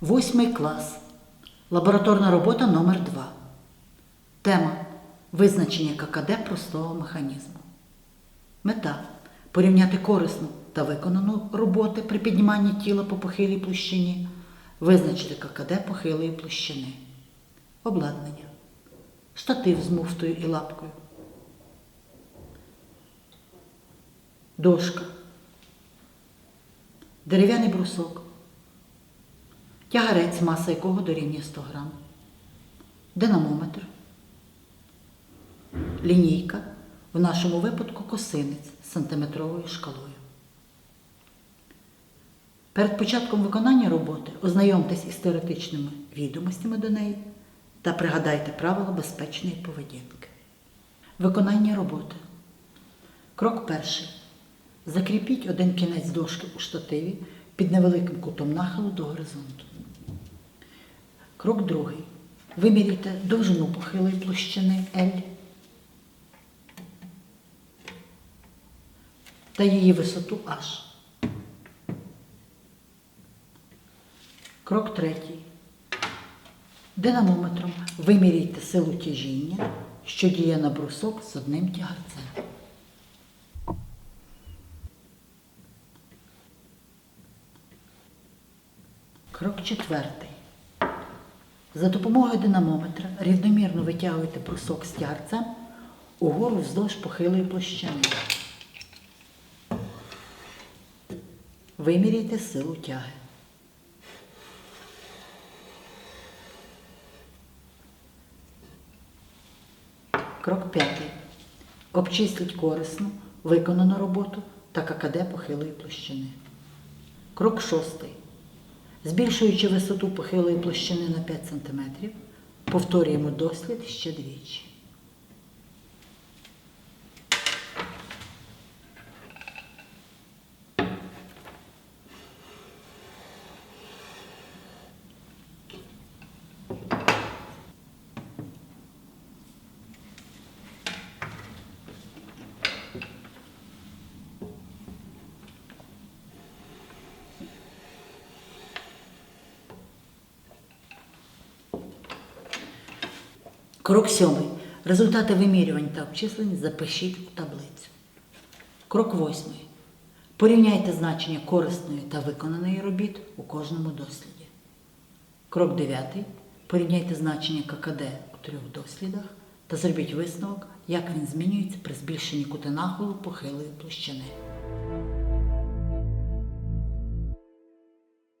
Восьмий клас. Лабораторна робота номер 2 Тема Визначення ККД простого механізму. Мета порівняти корисну та виконану роботи при підніманні тіла по похилій площині, визначити ККД похилої площини. Обладнання. Штатив з муфтою і лапкою. Дошка. Дерев'яний брусок. Тягарець, маса якого дорівнює 100 грам. Динамометр. Лінійка. В нашому випадку косинець з сантиметровою шкалою. Перед початком виконання роботи ознайомтесь із теоретичними відомостями до неї та пригадайте правила безпечної поведінки. Виконання роботи. Крок перший. Закріпіть один кінець дошки у штативі під невеликим кутом нахилу до горизонту. Крок другий. Виміряйте довжину похилої площини L та її висоту H. Крок третій. Динамометром виміряйте силу тяжіння, що діє на брусок з одним тягарцем. Крок четвертий. За допомогою динамометра рівномірно витягуйте брусок тягарцем угору вздовж похилої площини. Виміряйте силу тяги. Крок п'ятий. Обчисліть корисну, виконану роботу та ККД похилої площини. Крок шостий. Збільшуючи висоту похилої площини на 5 см, повторюємо дослід ще двічі. Крок сьомий. Результати вимірювань та обчислень запишіть у таблицю. Крок восьмий. Порівняйте значення корисної та виконаної робіт у кожному досліді. Крок дев'ятий. Порівняйте значення ККД у трьох дослідах та зробіть висновок, як він змінюється при збільшенні кути нахилу похилої площини.